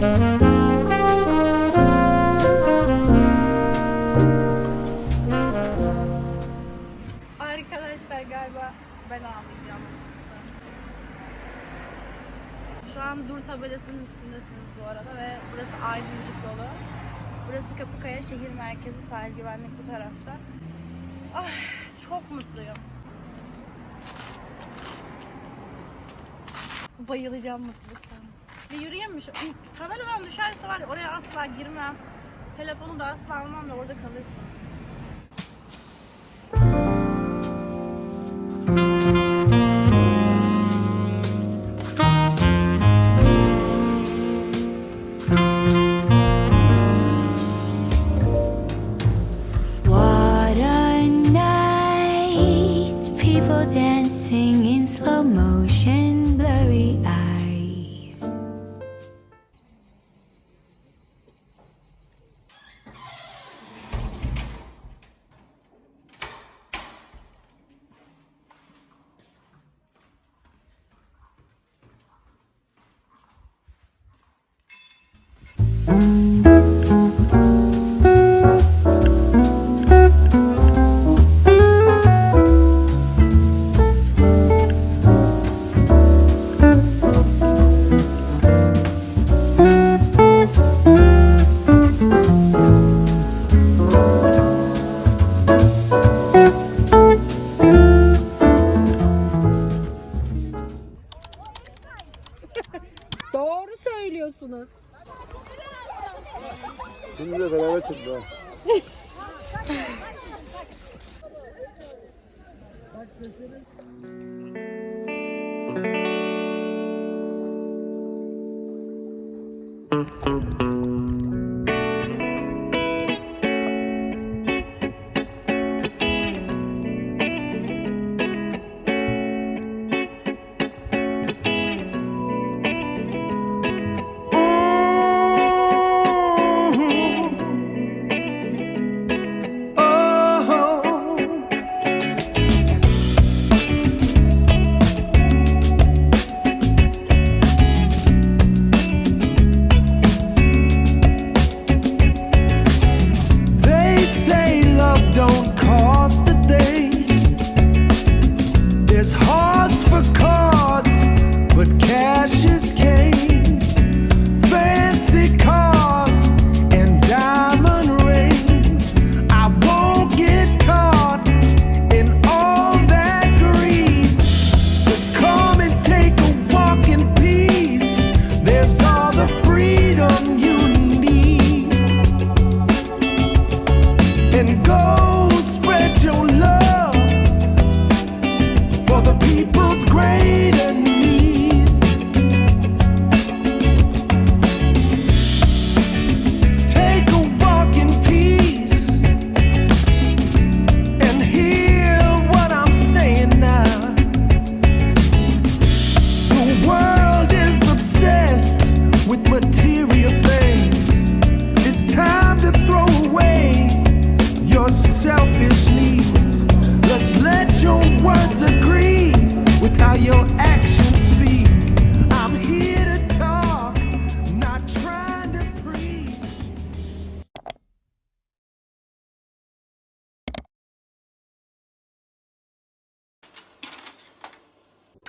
Arkadaşlar galiba ben ağlayacağım. Şu an dur tabelasının üstündesiniz bu arada ve burası ayrımcılık dolu. Burası Kapıkaya şehir merkezi sahil güvenlik bu tarafta. Ah, çok mutluyum. Bayılacağım mutluluktan. Ve yürüyeyim mi? Şu- Tabeladan düşerse var ya oraya asla girmem. Telefonu da asla almam da orada kalırsın.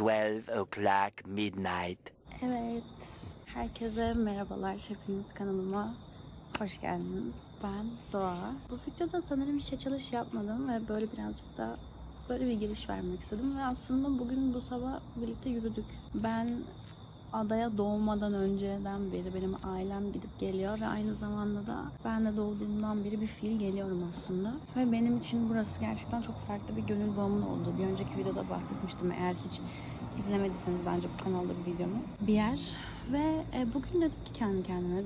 12 o'clock midnight. Evet, herkese merhabalar. Hepiniz kanalıma hoş geldiniz. Ben Doğa. Bu videoda sanırım hiç açılış yapmadım ve böyle birazcık da böyle bir giriş vermek istedim. Ve aslında bugün bu sabah birlikte yürüdük. Ben adaya doğmadan önceden beri benim ailem gidip geliyor ve aynı zamanda da ben de doğduğumdan beri bir fiil geliyorum aslında. Ve benim için burası gerçekten çok farklı bir gönül bağımın oldu. Bir önceki videoda bahsetmiştim eğer hiç izlemediyseniz bence bu kanalda bir videomu. Bir yer ve e, bugün dedim ki kendi kendime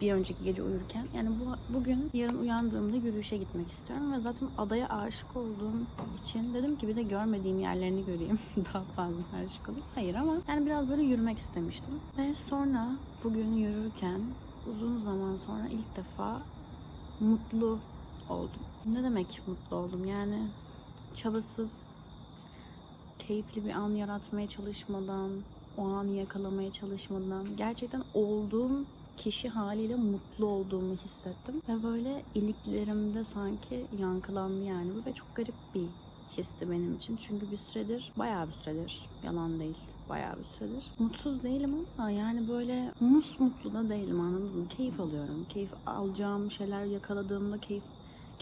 bir önceki gece uyurken yani bu bugün yarın uyandığımda yürüyüşe gitmek istiyorum ve zaten adaya aşık olduğum için dedim ki bir de görmediğim yerlerini göreyim daha fazla aşık olayım. Hayır ama yani biraz böyle yürümek istemiştim ve sonra bugün yürürken uzun zaman sonra ilk defa mutlu oldum. Ne demek mutlu oldum? Yani çabasız, keyifli bir an yaratmaya çalışmadan, o anı yakalamaya çalışmadan gerçekten olduğum kişi haliyle mutlu olduğumu hissettim. Ve böyle iliklerimde sanki yankılandı yani bu ve çok garip bir histi benim için. Çünkü bir süredir, bayağı bir süredir, yalan değil, bayağı bir süredir. Mutsuz değilim ama yani böyle mus mutlu da değilim anladınız mı? Keyif alıyorum. Keyif alacağım şeyler yakaladığımda keyif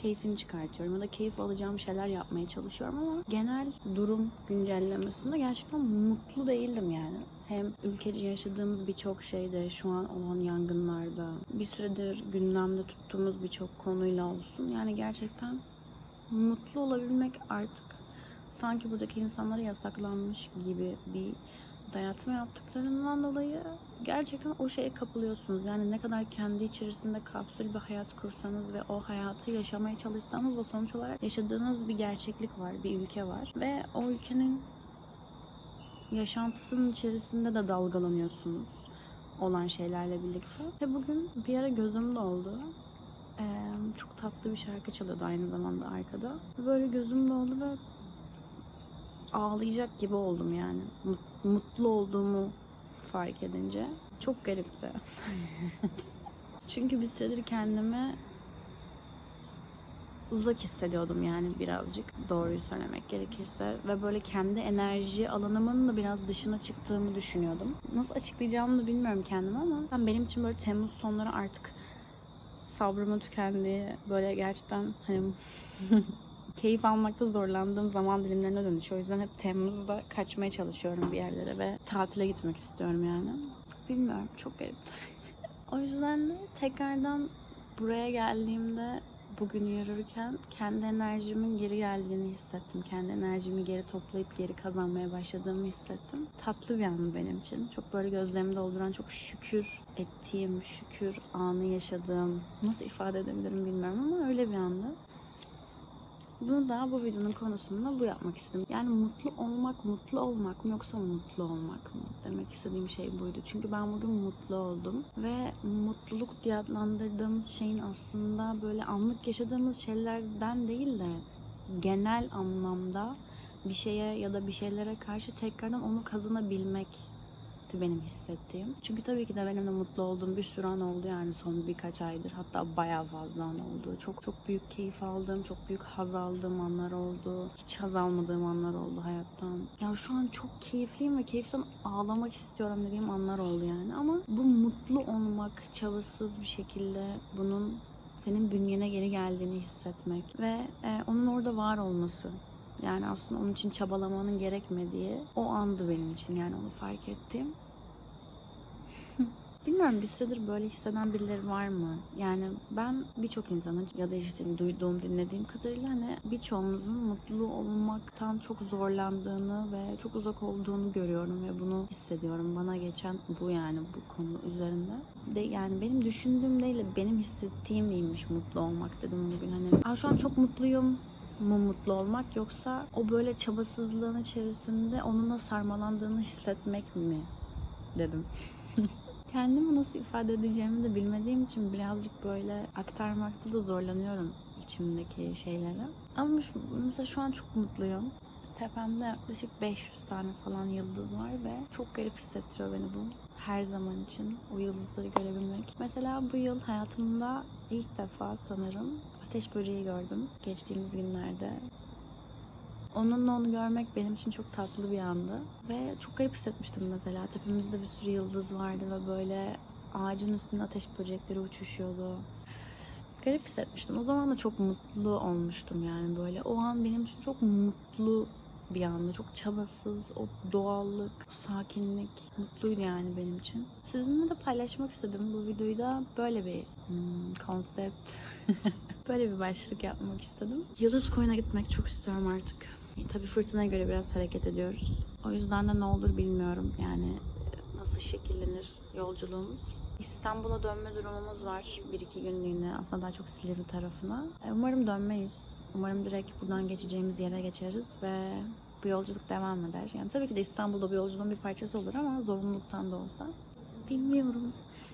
keyfini çıkartıyorum ya da keyif alacağım şeyler yapmaya çalışıyorum ama genel durum güncellemesinde gerçekten mutlu değildim yani. Hem ülkece yaşadığımız birçok şeyde, şu an olan yangınlarda, bir süredir gündemde tuttuğumuz birçok konuyla olsun. Yani gerçekten mutlu olabilmek artık sanki buradaki insanlara yasaklanmış gibi bir dayatma yaptıklarından dolayı gerçekten o şeye kapılıyorsunuz. Yani ne kadar kendi içerisinde kapsül bir hayat kursanız ve o hayatı yaşamaya çalışsanız da sonuç olarak yaşadığınız bir gerçeklik var, bir ülke var. Ve o ülkenin yaşantısının içerisinde de dalgalanıyorsunuz olan şeylerle birlikte. Ve bugün bir ara gözüm doldu. Ee, çok tatlı bir şarkı çalıyordu aynı zamanda arkada. Böyle gözüm doldu ve ağlayacak gibi oldum yani. Mut- Mutlu olduğumu fark edince. Çok garipti. Çünkü bir süredir kendimi uzak hissediyordum yani birazcık doğruyu söylemek gerekirse ve böyle kendi enerji alanımın da biraz dışına çıktığımı düşünüyordum. Nasıl açıklayacağımı da bilmiyorum kendime ama ben benim için böyle Temmuz sonları artık sabrımın tükendiği böyle gerçekten hani keyif almakta zorlandığım zaman dilimlerine dönüşüyor. O yüzden hep Temmuz'da kaçmaya çalışıyorum bir yerlere ve tatile gitmek istiyorum yani. Bilmiyorum çok garip. o yüzden de tekrardan buraya geldiğimde bugün yürürken kendi enerjimin geri geldiğini hissettim. Kendi enerjimi geri toplayıp geri kazanmaya başladığımı hissettim. Tatlı bir an benim için. Çok böyle gözlerimi dolduran, çok şükür ettiğim, şükür anı yaşadığım, nasıl ifade edebilirim bilmiyorum ama öyle bir andı. Bunu da bu videonun konusunda bu yapmak istedim. Yani mutlu olmak, mutlu olmak mı yoksa mutlu olmak mı? Demek istediğim şey buydu. Çünkü ben bugün mutlu oldum. Ve mutluluk diye adlandırdığımız şeyin aslında böyle anlık yaşadığımız şeylerden değil de genel anlamda bir şeye ya da bir şeylere karşı tekrardan onu kazanabilmek benim hissettiğim. Çünkü tabii ki de benim de mutlu olduğum bir sürü an oldu yani son birkaç aydır. Hatta bayağı fazla an oldu. Çok çok büyük keyif aldığım, çok büyük haz aldığım anlar oldu. Hiç haz almadığım anlar oldu hayattan. Ya şu an çok keyifliyim ve keyiften ağlamak istiyorum dediğim anlar oldu yani. Ama bu mutlu olmak, çabasız bir şekilde bunun senin bünyene geri geldiğini hissetmek ve e, onun orada var olması. Yani aslında onun için çabalamanın gerekmediği o andı benim için yani onu fark ettim. Bilmiyorum bir süredir böyle hisseden birileri var mı? Yani ben birçok insanın ya da işte duyduğum, dinlediğim kadarıyla hani birçoğumuzun mutlu olmaktan çok zorlandığını ve çok uzak olduğunu görüyorum ve bunu hissediyorum. Bana geçen bu yani bu konu üzerinde. De yani benim düşündüğüm değil de benim hissettiğim miymiş mutlu olmak dedim bugün hani. Şu an çok mutluyum mu mutlu olmak yoksa o böyle çabasızlığın içerisinde onunla sarmalandığını hissetmek mi dedim. Kendimi nasıl ifade edeceğimi de bilmediğim için birazcık böyle aktarmakta da zorlanıyorum içimdeki şeyleri. Ama mesela şu an çok mutluyum. Tepemde yaklaşık 500 tane falan yıldız var ve çok garip hissettiriyor beni bu. Her zaman için o yıldızları görebilmek. Mesela bu yıl hayatımda ilk defa sanırım ateş böceği gördüm geçtiğimiz günlerde. Onunla onu görmek benim için çok tatlı bir andı. Ve çok garip hissetmiştim mesela. Tepemizde bir sürü yıldız vardı ve böyle ağacın üstünde ateş böcekleri uçuşuyordu. Garip hissetmiştim. O zaman da çok mutlu olmuştum yani böyle. O an benim için çok mutlu bir andı. Çok çabasız, o doğallık, o sakinlik mutluydu yani benim için. Sizinle de paylaşmak istedim bu videoyu da böyle bir hmm, konsept, böyle bir başlık yapmak istedim. Yıldız Koyun'a gitmek çok istiyorum artık. Tabii fırtınaya göre biraz hareket ediyoruz. O yüzden de ne olur bilmiyorum. Yani nasıl şekillenir yolculuğumuz. İstanbul'a dönme durumumuz var. Bir iki günlüğüne aslında daha çok Silivri tarafına. E, Umarım dönmeyiz. Umarım direkt buradan geçeceğimiz yere geçeriz ve bu yolculuk devam eder. Yani tabii ki de İstanbul'da bu yolculuğun bir parçası olur ama zorunluluktan da olsa. Bilmiyorum.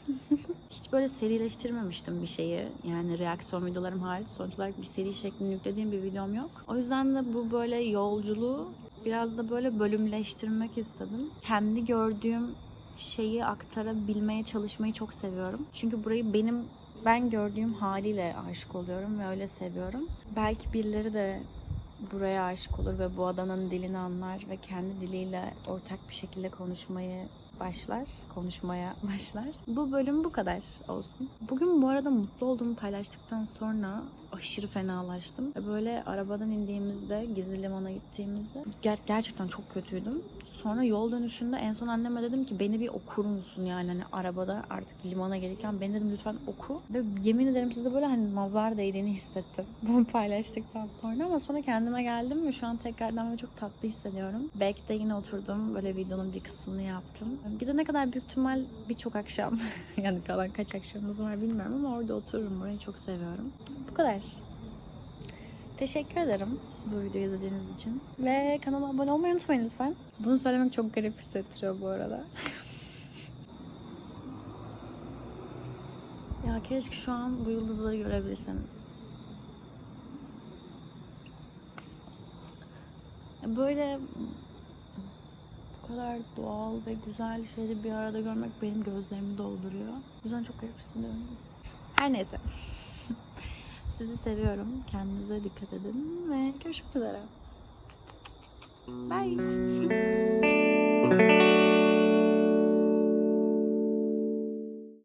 Hiç böyle serileştirmemiştim bir şeyi. Yani reaksiyon videolarım hariç sonuç olarak bir seri şeklinde yüklediğim bir videom yok. O yüzden de bu böyle yolculuğu biraz da böyle bölümleştirmek istedim. Kendi gördüğüm şeyi aktarabilmeye çalışmayı çok seviyorum. Çünkü burayı benim ben gördüğüm haliyle aşık oluyorum ve öyle seviyorum. Belki birileri de buraya aşık olur ve bu adanın dilini anlar ve kendi diliyle ortak bir şekilde konuşmayı başlar, konuşmaya başlar. Bu bölüm bu kadar olsun. Bugün bu arada mutlu olduğumu paylaştıktan sonra aşırı fenalaştım. Böyle arabadan indiğimizde, Gizli Liman'a gittiğimizde ger- gerçekten çok kötüydüm. Sonra yol dönüşünde en son anneme dedim ki beni bir okur musun yani hani arabada artık limana gelirken beni dedim lütfen oku. Ve yemin ederim size böyle hani nazar değdiğini hissettim bunu paylaştıktan sonra ama sonra kendime geldim ve şu an tekrardan böyle çok tatlı hissediyorum. Belki de yine oturdum böyle videonun bir kısmını yaptım. Bir de ne kadar büyük ihtimal birçok akşam yani kalan kaç akşamımız var bilmiyorum ama orada otururum. Orayı çok seviyorum. Bu kadar. Teşekkür ederim bu videoyu izlediğiniz için. Ve kanala abone olmayı unutmayın lütfen. Bunu söylemek çok garip hissettiriyor bu arada. ya keşke şu an bu yıldızları görebilseniz. Ya Böyle bu kadar doğal ve güzel şeyleri bir arada görmek benim gözlerimi dolduruyor. O yüzden çok garip hissediyorum. Her neyse. Sizi seviyorum. Kendinize dikkat edin ve görüşmek üzere. Bye.